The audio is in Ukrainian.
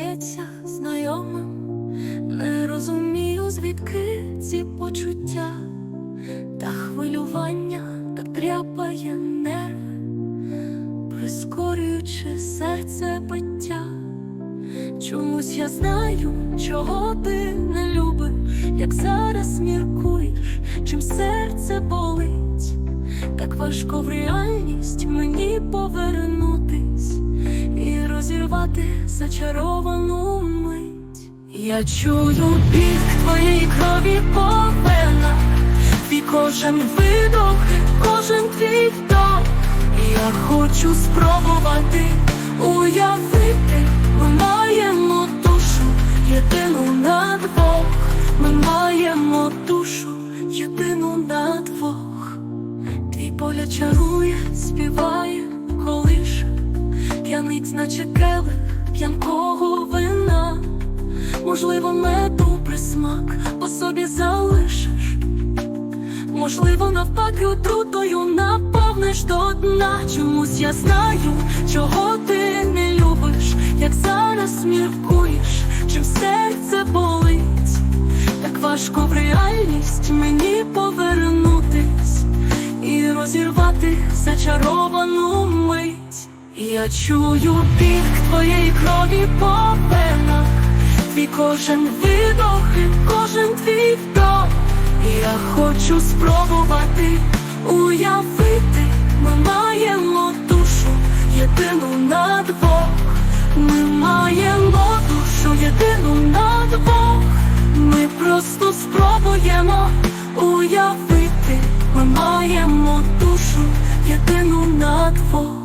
здається знайомим, не розумію, звідки ці почуття та хвилювання так тряпає нерви, прискорюючи серце биття. Чомусь я знаю, чого ти не любиш, як зараз міркуєш, чим серце болить, так важко в реальність мені повернути розірвати зачаровану мить. Я чую біг твоєї крові по венах, твій кожен видох, кожен твій вдох. Я хочу спробувати уявити, ми маємо душу, єдину на двох, ми маємо душу, єдину на двох. Твій поля чарує, співає, колише, п'янить, наче келих п'янкого вина. Можливо, меду присмак по собі залишиш. Можливо, навпаки, отрутою наповниш до дна. Чомусь я знаю, чого ти не любиш, як зараз міркуєш, чим серце болить. Так важко в реальність мені повернутись і розірвати зачаровану мить. Я чую біг твоєї крові по венах, твій кожен видох, і кожен твій вдох. Я хочу спробувати уявити, ми маємо душу, єдину на двох, ми маємо душу, єдину на двох, ми просто спробуємо уявити, ми маємо душу, єдину на двох.